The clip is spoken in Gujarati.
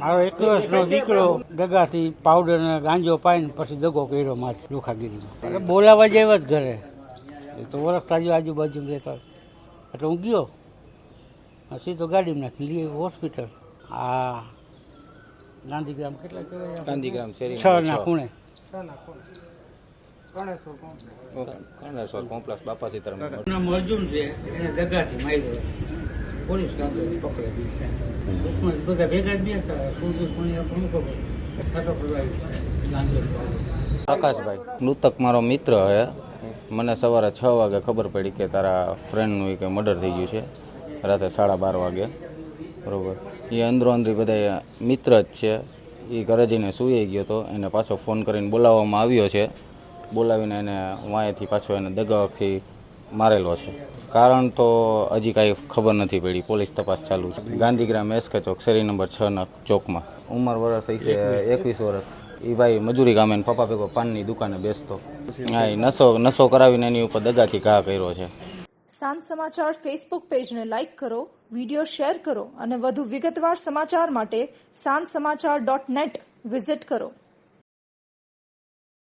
મારો એક વર્ષનો દીકરો દગાથી પાવડર ને ગાંજો પાઈને પછી દગો કર્યો મારે લોખાગીરીમાં એટલે બોલાવા જેવા જ ઘરે. એ તો ઓળખતા જ આજુબાજુ રહેતા એટલે હું ગયો. સીધો ગાડીમાં નાખી. લઈ હોસ્પિટલ. આ ગાંધીગ્રામ કેટલા કહેવાય? ગાંધીગ્રામ શેરી છ ના ખૂણે. અર્જુન છે. એને દગાથી માર્યો. પોલીસ પકડે બધા ભેગા જ બેસતા આપણને ખબર આકાશભાઈ મૃતક મારો મિત્ર હે મને સવારે છ વાગે ખબર પડી કે તારા ફ્રેન્ડનું કે મર્ડર થઈ ગયું છે રાતે સાડા બાર વાગે બરોબર એ અંદરો અંદરી બધા મિત્ર જ છે એ ઘરે જઈને સૂઈ ગયો હતો એને પાછો ફોન કરીને બોલાવવામાં આવ્યો છે બોલાવીને એને વાંયથી પાછો એને દગાથી મારેલો છે. કારણ તો હજી કાંઈ ખબર નથી પડી. પોલીસ તપાસ ચાલુ છે. ગાંધીગ્રામ એસકે ચોક શેરી નંબર છ ના ચોકમાં. ઉંમર વર્ષ હશે. એકવીસ. વર્ષ એ ભાઈ મજૂરી ગામે પપ્પા ભેગો પાનની દુકાને બેસતો. હા નસો નશો નશો કરાવીને એની ઉપર દગાથી ઘા કર્યો છે. સાંજ સમાચાર ફેસબુક પેજને લાઇક કરો વીડિયો શેર કરો અને વધુ વિગતવાર સમાચાર માટે સાંજ સમાચાર ડોટ નેટ વિઝિટ કરો.